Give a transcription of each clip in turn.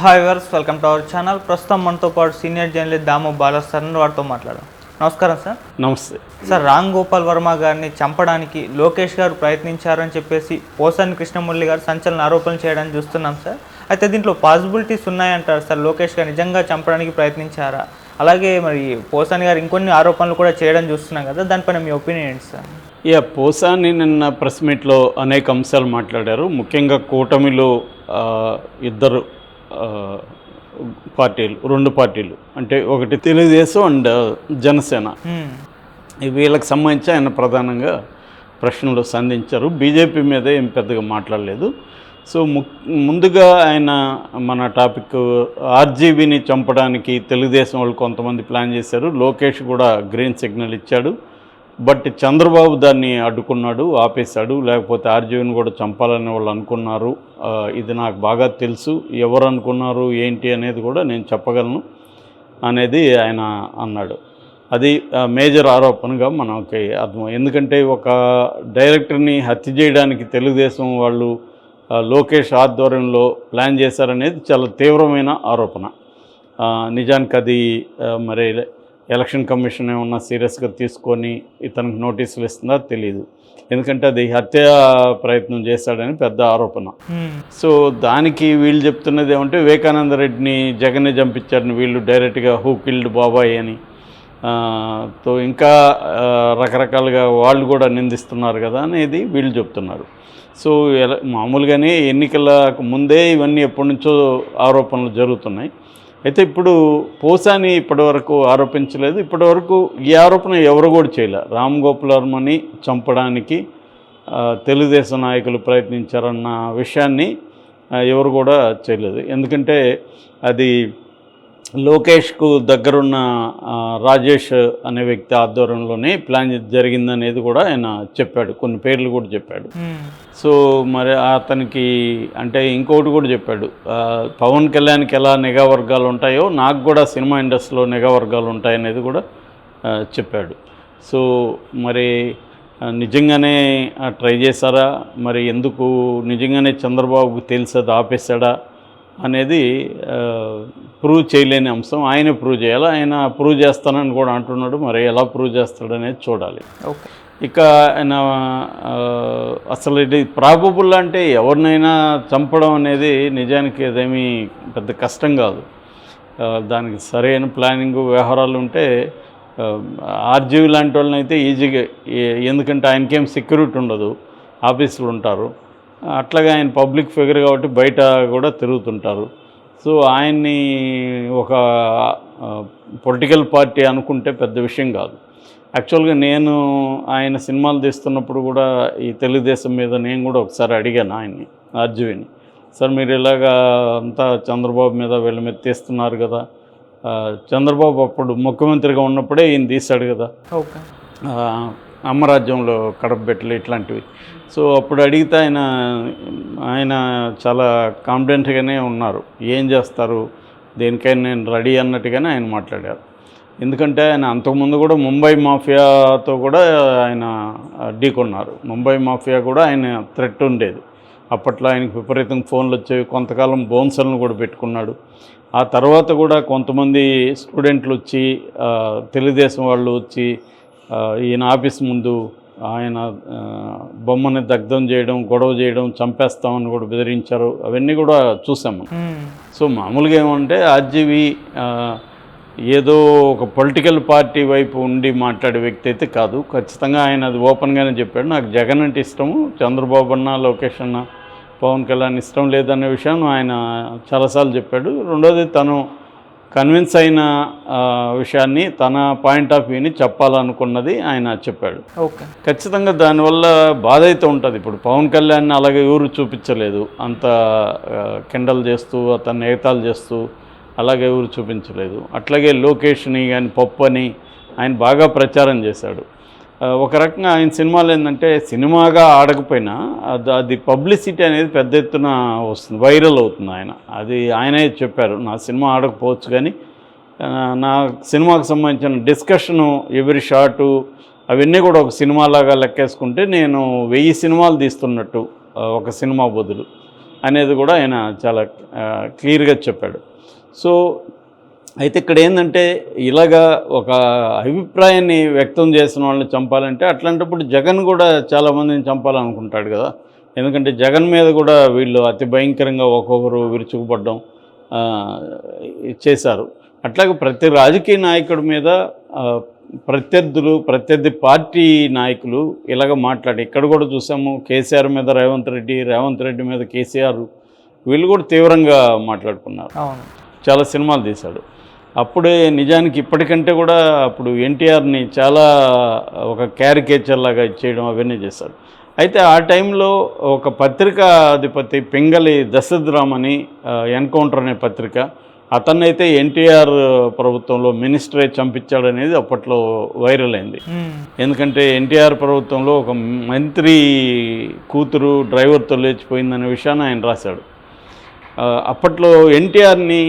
Hi viewers welcome to our channel ప్రస్తుతం మనతో పాటు సీనియర్ జర్నలిస్ట్ దాము బాలసార్ వారితో మాట్లాడాం నమస్కారం సార్. నమస్తే. సార్ రామ్ గోపాల్ వర్మ గారిని చంపడానికి లోకేష్ గారు ప్రయత్నించారని చెప్పేసి పోసాని కృష్ణమురళి గారు సంచలన ఆరోపణలు చేయడానికి చూస్తున్నాం సార్. అయితే దీంట్లో పాసిబిలిటీస్ ఉన్నాయంటారు సార్. లోకేష్ గారు నిజంగా చంపడానికి ప్రయత్నించారా? అలాగే మరి పోసాని గారు ఇంకొన్ని ఆరోపణలు కూడా చేయడం చూస్తున్నాం కదా. దానిపైన మీ ఒపీనియన్ ఏంటి సార్? యా పోసాని నిన్న ప్రెస్ మీట్లో అనేక అంశాలు మాట్లాడారు. ముఖ్యంగా కూటమిలో ఇద్దరు పార్టీలు రెండు పార్టీలు. అంటే ఒకటి తెలుగుదేశం అండ్ జనసేన. ఈ వీళ్ళకి సంబంధించి ఆయన ప్రధానంగా ప్రశ్నలు సంధించారు. బీజేపీ మీద ఏం పెద్దగా మాట్లాడలేదు. సో ము ముందుగా ఆయన మన టాపిక్ ఆర్జీబీని చంపడానికి తెలుగుదేశం వాళ్ళు కొంతమంది ప్లాన్ చేశారు. లోకేష్ కూడా గ్రీన్ సిగ్నల్ ఇచ్చాడు. బట్ చంద్రబాబు దాన్ని అడ్డుకున్నాడు ఆపేశాడు. లేకపోతే ఆర్జీవిని కూడా చంపాలని వాళ్ళు అనుకున్నారు. ఇది నాకు బాగా తెలుసు. ఎవరు అనుకున్నారు ఏంటి అనేది కూడా నేను చెప్పగలను అనేది ఆయన అన్నాడు. అది మేజర్ ఆరోపణగా మనకి అర్థం. ఎందుకంటే ఒక డైరెక్టర్ని హత్య చేయడానికి తెలుగుదేశం వాళ్ళు లోకేష్ ఆధ్వర్యంలో ప్లాన్ చేశారనేది చాలా తీవ్రమైన ఆరోపణ. నిజానికి అది మరి ఎలక్షన్ కమిషన్ ఏమన్నా సీరియస్గా తీసుకొని ఇతనికి నోటీసులు ఇస్తుందా తెలియదు ఎందుకంటే అది హత్య ప్రయత్నం చేశాడని పెద్ద ఆరోపణ. సో దానికి వీళ్ళు చెప్తున్నది ఏమంటే వివేకానంద రెడ్డిని జగన్నే చంపించారని వీళ్ళు డైరెక్ట్గా హూ కిల్డ్ బాబాయ్ అని. తో ఇంకా రకరకాలుగా వాళ్ళు కూడా నిందిస్తున్నారు కదా అనేది వీళ్ళు చెప్తున్నారు. సో ఎలా మామూలుగానే ఎన్నికలకు ముందే ఇవన్నీ ఎప్పటి నుంచో ఆరోపణలు జరుగుతున్నాయి. అయితే ఇప్పుడు పోసాని ఇప్పటివరకు ఆరోపించలేదు. ఇప్పటివరకు ఈ ఆరోపణ ఎవరు కూడా చేయలే. రామ్ గోపాల్ వర్మని చంపడానికి తెలుగుదేశం నాయకులు ప్రయత్నించారన్న విషయాన్ని ఎవరు కూడా చేయలేదు. ఎందుకంటే అది లోకేష్కు దగ్గరున్న రాజేష్ అనే వ్యక్తి ఆధ్వర్యంలోనే ప్లాన్ జరిగిందనేది కూడా ఆయన చెప్పాడు. కొన్ని పేర్లు కూడా చెప్పాడు. సో మరి అతనికి అంటే ఇంకొకటి కూడా చెప్పాడు. పవన్ కళ్యాణ్కి ఎలా నిఘా వర్గాలు ఉంటాయో నాకు కూడా సినిమా ఇండస్ట్రీలో నిఘా వర్గాలు ఉంటాయనేది కూడా చెప్పాడు. సో మరి నిజంగానే ట్రై చేశారా? మరి ఎందుకు నిజంగానే చంద్రబాబుకు తెలిసి అది ఆపేశాడా? అనేది ప్రూవ్ చేయలేని అంశం. ఆయనే ప్రూవ్ చేయాలి. ఆయన ప్రూవ్ చేస్తానని కూడా అంటున్నాడు. మరి ఎలా ప్రూవ్ చేస్తాడనేది చూడాలి. ఓకే. ఇక ఆయన అసలు ఇది ప్రాబబుల్ అంటే ఎవరినైనా చంపడం అనేది నిజానికి అదేమీ పెద్ద కష్టం కాదు. దానికి సరైన ప్లానింగ్ వ్యవహారాలు ఉంటే ఆర్జీవి లాంటి వాళ్ళని అయితే ఈజీగా ఎందుకంటే ఆయనకేం సెక్యూరిటీ ఉండదు. ఆఫీసులు ఉంటారు. అట్లాగే ఆయన పబ్లిక్ ఫిగర్ కాబట్టి బయట కూడా తిరుగుతుంటారు. సో ఆయన్ని ఒక పొలిటికల్ పార్టీ అనుకుంటే పెద్ద విషయం కాదు. యాక్చువల్గా నేను ఆయన సినిమాలు తీస్తున్నప్పుడు కూడా ఈ తెలుగుదేశం మీద నేను కూడా ఒకసారి అడిగాను ఆయన్ని ఆర్జీవిని. సార్ మీరు ఇలాగా అంతా చంద్రబాబు మీద వీళ్ళ మీద తీస్తున్నారు కదా చంద్రబాబు అప్పుడు ముఖ్యమంత్రిగా ఉన్నప్పుడే ఈయన తీశాడు కదా. ఓకే. అమ్మరాజ్యంలో కడపబెట్టలు ఇట్లాంటివి. సో అప్పుడు అడిగితే ఆయన ఆయన చాలా కాన్ఫిడెంట్గానే ఉన్నారు. ఏం చేస్తారు? దేనికైనా నేను రెడీ అన్నట్టుగానే ఆయన మాట్లాడారు. ఎందుకంటే ఆయన అంతకుముందు కూడా ముంబై మాఫియాతో కూడా ఆయన ఢీకొన్నారు ముంబై మాఫియా కూడా ఆయన థ్రెట్ ఉండేది. అప్పట్లో ఆయనకు విపరీతంగా ఫోన్లు వచ్చేవి. కొంతకాలం బౌన్సర్లను కూడా పెట్టుకున్నాడు. ఆ తర్వాత కూడా కొంతమంది స్టూడెంట్లు వచ్చి తెలుగుదేశం వాళ్ళు వచ్చి ఈయన ఆఫీస్ ముందు ఆయన బొమ్మని దగ్ధం చేయడం గొడవ చేయడం చంపేస్తామని కూడా బెదిరించారు. అవన్నీ కూడా చూసాం మనం. హ్మ్. సో మామూలుగా ఏమంటే ఆర్జీవి ఏదో ఒక పొలిటికల్ పార్టీ వైపు ఉండి మాట్లాడే వ్యక్తి అయితే కాదు. ఖచ్చితంగా ఆయన అది ఓపెన్గానే చెప్పాడు. నాకు జగన్ అంటే ఇష్టము చంద్రబాబు అన్న లోకేష్ అన్న పవన్ కళ్యాణ్ ఇష్టం లేదనే విషయం ఆయన చాలాసార్లు చెప్పాడు. రెండోది తను కన్విన్స్ అయిన విషయాన్ని తన పాయింట్ ఆఫ్ వ్యూని చెప్పాలనుకున్నది ఆయన చెప్పాడు. ఓకే. ఖచ్చితంగా దానివల్ల బాధ అయితే ఉంటుంది. ఇప్పుడు పవన్ కళ్యాణ్ అలాగే ఎవరు చూపించలేదు. అంత కిండల్ చేస్తూ అతన్ని ఏతాలు చేస్తూ అలాగే ఎవరు చూపించలేదు. అట్లాగే లోకేష్ని కానీ పప్పు అని ఆయన బాగా ప్రచారం చేశాడు. ఒక రకంగా ఆయన సినిమాలు ఏంటంటే సినిమాగా ఆడకపోయినా అది అది పబ్లిసిటీ అనేది పెద్ద ఎత్తున వస్తుంది వైరల్ అవుతుంది ఆయన. అది ఆయనే చెప్పారు నా సినిమా ఆడకపోవచ్చు కానీ నా సినిమాకు సంబంధించిన డిస్కషను ఎవరి షాటు అవన్నీ కూడా ఒక సినిమాలాగా లెక్కేసుకుంటే నేను వెయ్యి సినిమాలు తీస్తున్నట్టు ఒక సినిమా బదులు అనేది కూడా ఆయన చాలా క్లియర్గా చెప్పాడు. సో అయితే ఇక్కడ ఏంటంటే ఇలాగా ఒక అభిప్రాయాన్ని వ్యక్తం చేసిన వాళ్ళని చంపాలంటే అట్లాంటప్పుడు జగన్ కూడా చాలామందిని చంపాలనుకుంటాడు కదా. ఎందుకంటే జగన్ మీద కూడా వీళ్ళు అతి భయంకరంగా ఒక్కొక్కరు విరుచుకుపడడం చేశారు. అట్లాగే ప్రతి రాజకీయ నాయకుడి మీద ప్రత్యర్థులు ప్రత్యర్థి పార్టీ నాయకులు ఇలాగ మాట్లాడి ఇక్కడ కూడా చూసాము కేసీఆర్ మీద రేవంత్ రెడ్డి రేవంత్ రెడ్డి మీద కేసీఆర్ వీళ్ళు కూడా తీవ్రంగా మాట్లాడుకున్నారు. చాలా సినిమాలు తీశాడు. అప్పుడే నిజానికి ఇప్పటికంటే కూడా అప్పుడు ఎన్టీఆర్ని చాలా ఒక క్యారికేచర్ లాగా ఇచ్చేయడం అవన్నీ చేశాడు. అయితే ఆ టైంలో ఒక పత్రికా అధిపతి పింగళి దశరథరామ్ అని ఎన్కౌంటర్ అనే పత్రిక అతన్నైతే ఎన్టీఆర్ ప్రభుత్వంలో మినిస్టరే చంపించాడనేది అప్పట్లో వైరల్ అయింది. ఎందుకంటే ఎన్టీఆర్ ప్రభుత్వంలో ఒక మంత్రి కూతురు డ్రైవర్తో లేచిపోయిందనే విషయాన్ని ఆయన రాశాడు. అప్పట్లో ఎన్టీఆర్ని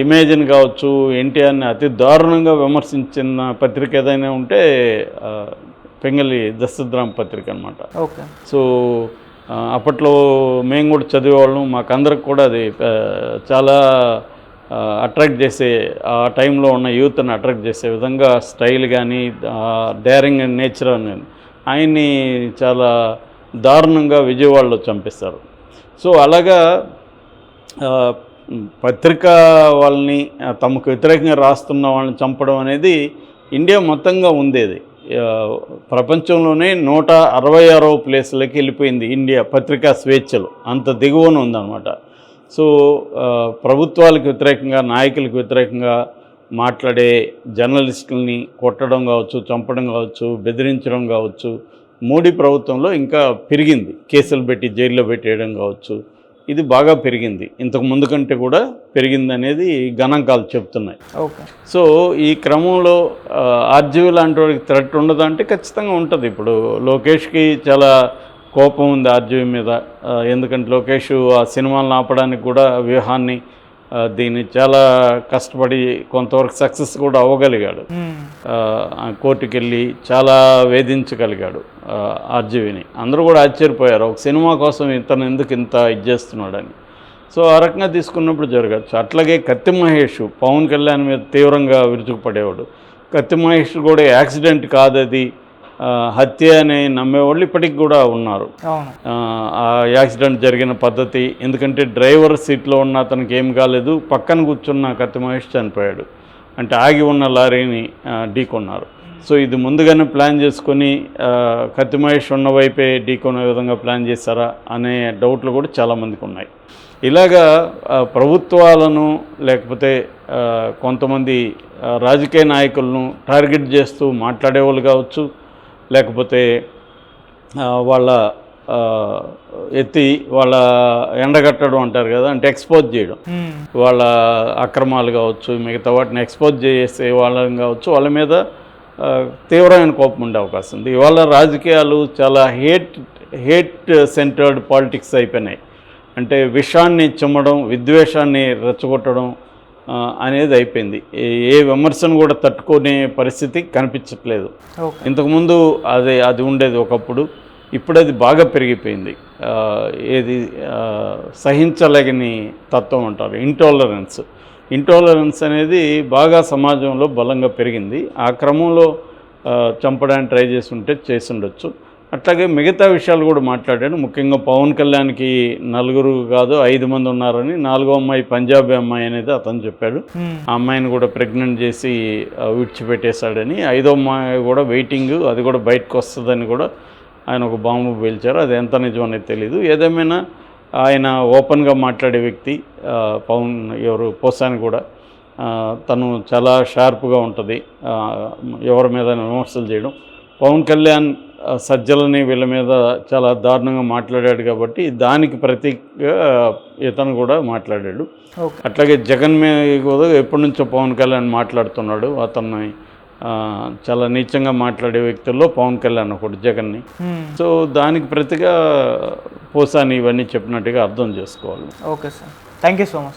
ఇమేజిన్ కావచ్చు ఎన్టీఆర్ని అతి దారుణంగా విమర్శించిన పత్రిక ఏదైనా ఉంటే పెంగలి దశరథరామ్ పత్రిక అనమాట ఓకే. సో అప్పట్లో మేము కూడా చదివేవాళ్ళం. మాకందరికి కూడా అది చాలా అట్రాక్ట్ చేసే ఆ టైంలో ఉన్న యూత్ని అట్రాక్ట్ చేసే విధంగా స్టైల్ కానీ డేరింగ్ అండ్ నేచర్ అని ఆయన్ని చాలా దారుణంగా విజయవాడలో చంపిస్తారు సో అలాగా పత్రికా వాళ్ళని తమకు వ్యతిరేకంగా రాస్తున్న వాళ్ళని చంపడం అనేది ఇండియా మొత్తంగా ఉండేది. ప్రపంచంలోనే నూట అరవై ఆరవ ప్లేస్లకి వెళ్ళిపోయింది ఇండియా పత్రికా స్వేచ్ఛలు. అంత దిగువన ఉందన్నమాట. సో ప్రభుత్వాలకు వ్యతిరేకంగా నాయకులకు వ్యతిరేకంగా మాట్లాడే జర్నలిస్టులని కొట్టడం కావచ్చు చంపడం కావచ్చు బెదిరించడం కావచ్చు మోడీ ప్రభుత్వంలో ఇంకా పెరిగింది. కేసులు పెట్టి జైల్లో పెట్టేయడం కావచ్చు ఇది బాగా పెరిగింది. ఇంతకు ముందు కంటే కూడా పెరిగింది అనేది గణాంకాలు చెప్తున్నాయి. ఓకే. సో ఈ క్రమంలో ఆర్జీవి లాంటి వాడికి థ్రెట్ ఉండదు అంటే ఖచ్చితంగా ఉంటుంది. ఇప్పుడు లోకేష్కి చాలా కోపం ఉంది ఆర్జీవి మీద. ఎందుకంటే లోకేష్ ఆ సినిమాలను ఆపడానికి కూడా వ్యూహాన్ని దీన్ని చాలా కష్టపడి కొంతవరకు సక్సెస్ కూడా అవ్వగలిగాడు. ఆ, కోర్టుకి వెళ్ళి చాలా వేధించగలిగాడు ఆర్జీవిని. అందరూ కూడా ఆశ్చర్యపోయారు ఒక సినిమా కోసం ఇతను ఎందుకు ఇంత ఇది చేస్తున్నాడని. సో ఆ రకంగా తీసుకున్నప్పుడు జరగచ్చు. అట్లాగే కత్తి మహేష్ పవన్ కళ్యాణ్ మీద తీవ్రంగా విరుచుకుపడేవాడు. కత్తి మహేష్ కూడా యాక్సిడెంట్ కాదది హత్య అని నమ్మేవాళ్ళు ఇప్పటికి కూడా ఉన్నారు. ఆ, యాక్సిడెంట్ జరిగిన పద్ధతి ఎందుకంటే డ్రైవర్ సీట్లో ఉన్న అతనికి ఏం కాలేదు పక్కన కూర్చున్న కత్తి మహేష్ చనిపోయాడు. అంటే ఆగి ఉన్న లారీని ఢీకొన్నారు. సో ఇది ముందుగానే ప్లాన్ చేసుకొని కత్తి మహేష్ ఉన్న వైపే ఢీకొనే విధంగా ప్లాన్ చేశారా అనే డౌట్లు కూడా చాలామందికి ఉన్నాయి. ఇలాగా ప్రభుత్వాలను లేకపోతే కొంతమంది రాజకీయ నాయకులను టార్గెట్ చేస్తూ మాట్లాడేవాళ్ళు కావచ్చు లేకపోతే వాళ్ళ ఎత్తి వాళ్ళ ఎండగట్టడం అంటారు కదా అంటే ఎక్స్పోజ్ చేయడం. వాళ్ళ అక్రమాలు కావచ్చు మిగతా వాటిని ఎక్స్పోజ్ చేసే వాళ్ళని కావచ్చు వాళ్ళ మీద తీవ్రమైన కోపం ఉండే అవకాశం ఉంది. ఇవాళ రాజకీయాలు చాలా హేట్ హేట్ సెంటర్డ్ పాలిటిక్స్ అయిపోయినాయి. అంటే విషాన్ని చిమ్మడం విద్వేషాన్ని రెచ్చగొట్టడం అనేది అయిపోయింది. ఏ- విమర్శను కూడా తట్టుకునే పరిస్థితి కనిపించట్లేదు. ఇంతకుముందు అది అది ఉండేది ఒకప్పుడు. ఇప్పుడు అది బాగా పెరిగిపోయింది. ఏది సహించలేని తత్వం అంటారు. ఇంటాలరెన్స్. ఇంటాలరెన్స్ అనేది బాగా సమాజంలో బలంగా పెరిగింది. ఆ క్రమంలో చంపడానికి ట్రై చేసి ఉంటే చేసి ఉండొచ్చు. అట్లాగే మిగతా విషయాలు కూడా మాట్లాడాడు ముఖ్యంగా పవన్ కళ్యాణ్కి నలుగురు కాదు ఐదు మంది ఉన్నారని నాలుగో అమ్మాయి పంజాబీ అమ్మాయి అనేది అతను చెప్పాడు. ఆ అమ్మాయిని కూడా ప్రెగ్నెంట్ చేసి విడిచిపెట్టేశాడని. ఐదో అమ్మాయి కూడా వెయిటింగ్ అది కూడా బయటకు వస్తుందని కూడా ఆయన ఒక బాంబు పేల్చారు. అది ఎంత నిజం అనేది తెలియదు ఏదేమైనా ఆయన ఓపెన్గా మాట్లాడే వ్యక్తి పవన్ ఎవరు పోసాని కూడా తను చాలా షార్ప్గా ఉంటుంది. ఎవరి మీద విమర్శలు చేయడం. పవన్ కళ్యాణ్ సజ్జలని వీళ్ళ మీద చాలా దారుణంగా మాట్లాడాడు కాబట్టి దానికి ప్రతీకగా ఇతను కూడా మాట్లాడాడు. అట్లాగే జగన్ మీద కూడా ఎప్పటి నుంచో పవన్ కళ్యాణ్ మాట్లాడుతున్నాడు. అతన్ని చాలా నీచంగా మాట్లాడే వ్యక్తుల్లో పవన్ కళ్యాణ్ ఒకటి జగన్ని. సో దానికి ప్రతిగా పోసాని ఇవన్నీ చెప్పినట్టుగా అర్థం చేసుకోవాలి. Okay sir. Thank you so much.